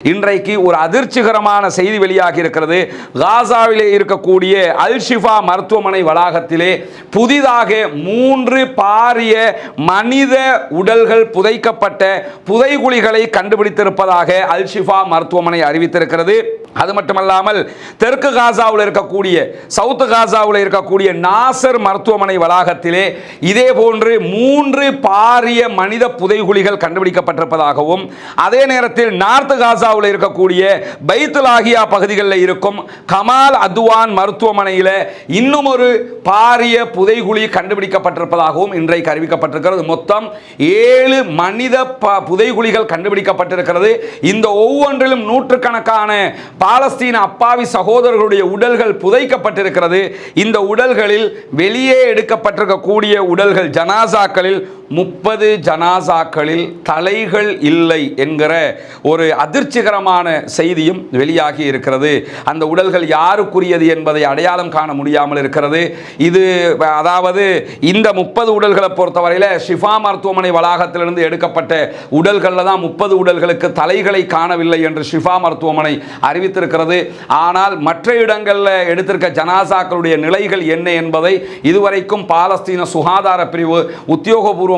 இன்றைக்கு ஒரு அதிர்ச்சிகரமான செய்தி வெளியாகி இருக்கிறது. காசாவிலே இருக்கக்கூடிய அல்ஷிஃபா மருத்துவமனை வளாகத்திலே புதிதாக மூன்று பாரிய மனித உடல்கள் புதைக்கப்பட்ட புதைகுழிகளை கண்டுபிடித்திருப்பதாக அல்ஷிஃபா மருத்துவமனை அறிவித்திருக்கிறது. அது மட்டுமல்லாமல் தெற்கு காசாவில் இருக்கக்கூடிய சவுத்து காசாவில் இருக்கக்கூடிய நாசர் மருத்துவமனை வளாகத்திலே இதே போன்று மூன்று பாரிய மனித புதைகுழிகள் கண்டுபிடிக்கப்பட்டிருப்பதாகவும் அதே நேரத்தில் நார்த் காசாவில் இருக்கக்கூடிய பைத்துலாகியா பகுதிகளில் இருக்கும் கமால் அதுவான் மருத்துவமனையில் இன்னும் ஒரு பாரிய புதைகுழி கண்டுபிடிக்கப்பட்டிருப்பதாகவும் இன்றைக்கு அறிவிக்கப்பட்டிருக்கிறது. மொத்தம் ஏழு மனித ப- புதைகுழிகள் கண்டுபிடிக்கப்பட்டிருக்கிறது. இந்த ஒவ்வொன்றிலும் நூற்றுக்கணக்கான பாலஸ்தீன அப்பாவி சகோதரர்களுடைய உடல்கள் புதைக்கப்பட்டிருக்கிறது. இந்த உடல்களில் வெளியே எடுக்கப்பட்டிருக்கக்கூடிய உடல்கள் ஜனாசாக்களில் முப்பது ஜனாசாக்களில் தலைகள் இல்லை என்கிற ஒரு அதிர்ச்சிகரமான செய்தியும் வெளியாகி இருக்கிறது. அந்த உடல்கள் யாருக்குரியது என்பதை அடையாளம் காண முடியாமல் இருக்கிறது. இது அதாவது இந்த முப்பது உடல்களை பொறுத்தவரையில் ஷிஃபா மருத்துவமனை வளாகத்திலிருந்து எடுக்கப்பட்ட உடல்களில் தான் முப்பது உடல்களுக்கு தலைகளை காணவில்லை என்று ஷிஃபா மருத்துவமனை அறிவித்திருக்கிறது. ஆனால் மற்ற இடங்களில் எடுத்திருக்க ஜனாசாக்களுடைய நிலைகள் என்ன என்பதை இதுவரைக்கும் பாலஸ்தீன சுகாதார பிரிவு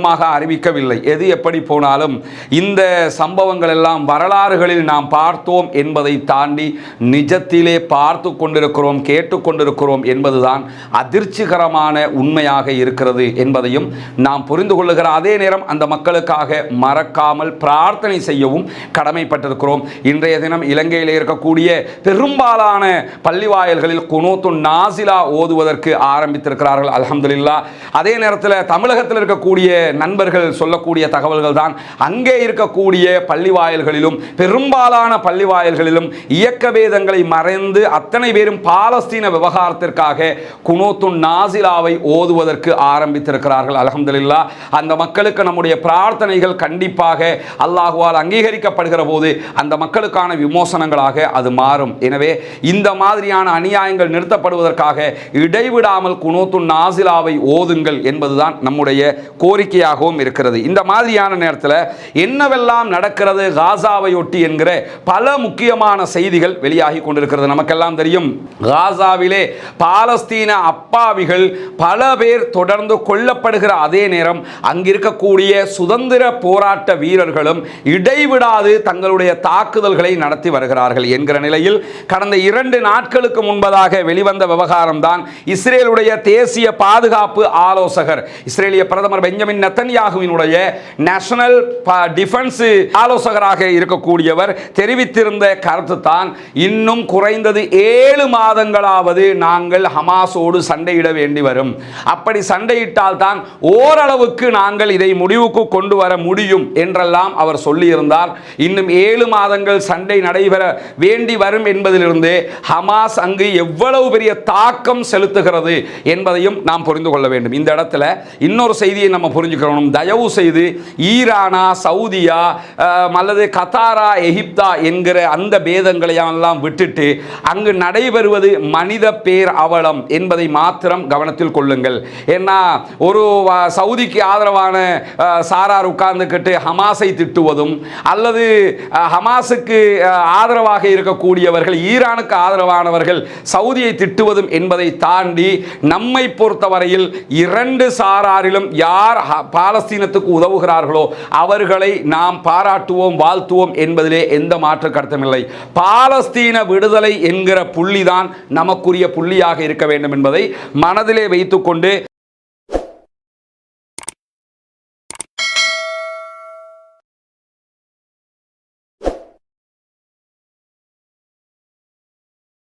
பூர்வமாக அறிவிக்கவில்லை. எது எப்படி போனாலும் இந்த சம்பவங்கள் எல்லாம் வரலாறுகளில் நாம் பார்த்தோம் என்பதை தாண்டி நிஜத்திலே பார்த்து கொண்டிருக்கிறோம் கேட்டுக்கொண்டிருக்கிறோம் என்பதுதான் அதிர்ச்சிகரமான உண்மையாக இருக்கிறது என்பதையும் நாம் புரிந்து கொள்ளுகிற அதே நேரம் அந்த மக்களுக்காக மறக்காமல் பிரார்த்தனை செய்யவும் கடமைப்பட்டிருக்கிறோம். இன்றைய தினம் இலங்கையில் இருக்கக்கூடிய பெரும்பாலான பள்ளிவாயல்களில் குனோத்து நாசிலா ஓதுவதற்கு ஆரம்பித்திருக்கிறார்கள். அலமதுல்லா அதே நேரத்தில் தமிழகத்தில் இருக்கக்கூடிய நண்பர்கள் சொல்லக்கூடிய தகவல்கள் தான் அங்கே இருக்கக்கூடிய பள்ளிவாயல்களிலும் பெரும்பாலான பள்ளிவாயல்களிலும் இயக்க வேதங்களை மறைந்து அத்தனை பேரும் பாலஸ்தீன விவகாரத்திற்காக குனூத்து நாசிலாவை ஓதுவதற்கு ஆரம்பித்திருக்கிறார்கள். அலகம்துல்லா அந்த மக்களுக்கு நம்முடைய பிரார்த்தனைகள் கண்டிப்பாக அல்லாஹுவால் அங்கீகரிக்கப்படுகிற போது அந்த மக்களுக்கான விமோசனங்களாக அது மாறும். எனவே இந்த மாதிரியான அநியாயங்கள் நிறுத்தப்படுவதற்காக இடைவிடாமல் குனூத்து நாசிலாவை ஓதுங்கள் என்பதுதான் நம்முடைய கோரிக்கை கோரிக்கையாகவும் இருக்கிறது. இந்த மாதிரியான நேரத்தில் என்னவெல்லாம் நடக்கிறது காசாவையொட்டி என்கிற பல முக்கியமான செய்திகள் வெளியாகி கொண்டிருக்கிறது. நமக்கெல்லாம் தெரியும் காசாவிலே பாலஸ்தீன அப்பாவிகள் பல பேர் தொடர்ந்து கொல்லப்படுகிற அதே நேரம் அங்கிருக்கக்கூடிய சுதந்திர போராட்ட வீரர்களும் இடைவிடாது தங்களுடைய தாக்குதல்களை நடத்தி வருகிறார்கள் என்கிற நிலையில் கடந்த இரண்டு நாட்களுக்கு முன்பதாக வெளிவந்த விவகாரம் தான் இஸ்ரேலுடைய தேசிய பாதுகாப்பு ஆலோசகர் இஸ்ரேலிய பிரதமர் பெஞ்சமின் நெத்தன்யாகுவினுடைய நேஷனல் டிஃபென்ஸ் ஆலோசகராக இருக்கக்கூடியவர் தெரிவித்திருந்த கருத்து தான் இன்னும் குறைந்தது ஏழு மாதங்களாவது நாங்கள் ஹமாஸோடு சண்டையிட வேண்டி வரும். அப்படி சண்டையிட்டால் தான் ஓரளவுக்கு நாங்கள் இதை முடிவுக்கு கொண்டு வர முடியும் என்றெல்லாம் அவர் சொல்லியிருந்தார். இன்னும் ஏழு மாதங்கள் சண்டை நடைபெற வேண்டி வரும் என்பதிலிருந்து ஹமாஸ் அங்கு எவ்வளவு பெரிய தாக்கம் செலுத்துகிறது என்பதையும் நாம் புரிந்து கொள்ள வேண்டும். இந்த இடத்துல இன்னொரு செய்தியை நம்ம புரிஞ்சுக்கிறோம் தயவு செய்து ஈரானா சவுதியா அல்லது கத்தாரா எகிப்தா என்கிற அந்த பேதங்களை எல்லாம் விட்டுட்டு அங்கு நடைபெறுவது மனித பேர் அவலம் என்பதை மாத்திரம் கவனத்தில் கொள்ளுங்கள். ஏன்னா ஒரு சவுதிக்கு ஆதரவான சாரார் உட்கார்ந்துக்கிட்டு ஹமாஸை திட்டுவதும் அல்லது ஹமாஸுக்கு ஆதரவாக இருக்கக்கூடியவர்கள் ஈரானுக்கு ஆதரவானவர்கள் சவுதியை திட்டுவதும் என்பதை தாண்டி நம்மை பொறுத்தவரையில் இரண்டு சாராரிலும் யார் ஹ- பாலஸ்தீனத்துக்கு உதவுகிறார்களோ அவர்களை நாம் பாராட்டுவோம் வாழ்த்துவோம் என்பதிலே எந்த மாற்று கருத்தமில்லை. பாலஸ்தீன விடுதலை என்கிற புள்ளிதான் நமக்குரிய புள்ளியாக இருக்க வேண்டும் என்பதை மனதிலே வைத்துக்கொண்டு